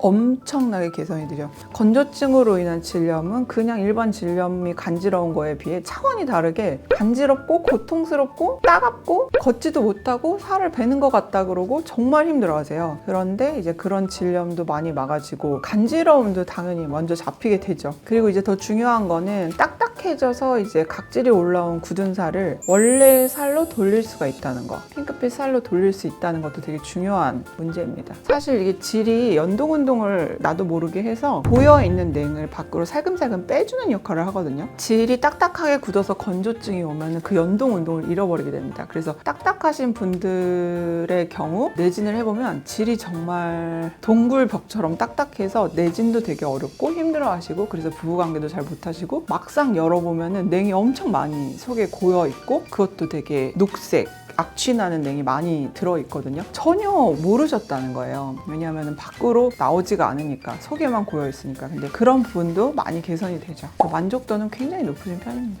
엄청나게 개선이 되죠. 건조증으로 인한 질염은 그냥 일반 질염이 간지러운 거에 비해 차원이 다르게 간지럽고 고통스럽고 따갑고 걷지도 못하고 살을 베는 것 같다 그러고 정말 힘들어하세요. 그런데 이제 그런 질염도 많이 막아지고 간지러움도 당연히 먼저 잡히게 되죠. 그리고 이제 더 중요한 거는 딱딱 해져서 이제 각질이 올라온 굳은 살을 원래 살로 돌릴 수가 있다는 거. 핑크빛 살로 돌릴 수 있다는 것도 되게 중요한 문제입니다. 사실 이게 질이 연동 운동을 나도 모르게 해서 고여 있는 냉을 밖으로 살금살금 빼주는 역할을 하거든요. 질이 딱딱하게 굳어서 건조증이 오면 그 연동 운동을 잃어버리게 됩니다. 그래서 딱딱하신 분들의 경우 내진을 해보면 질이 정말 동굴벽처럼 딱딱해서 내진도 되게 어렵고 힘들어하시고 그래서 부부관계도 잘 못하시고 막상 열어보면은 냉이 엄청 많이 속에 고여 있고 그것도 되게 녹색 악취나는 냉이 많이 들어있거든요. 전혀 모르셨다는 거예요. 왜냐하면 밖으로 나오지가 않으니까 속에만 고여 있으니까. 근데 그런 부분도 많이 개선이 되죠. 만족도는 굉장히 높으신 편입니다.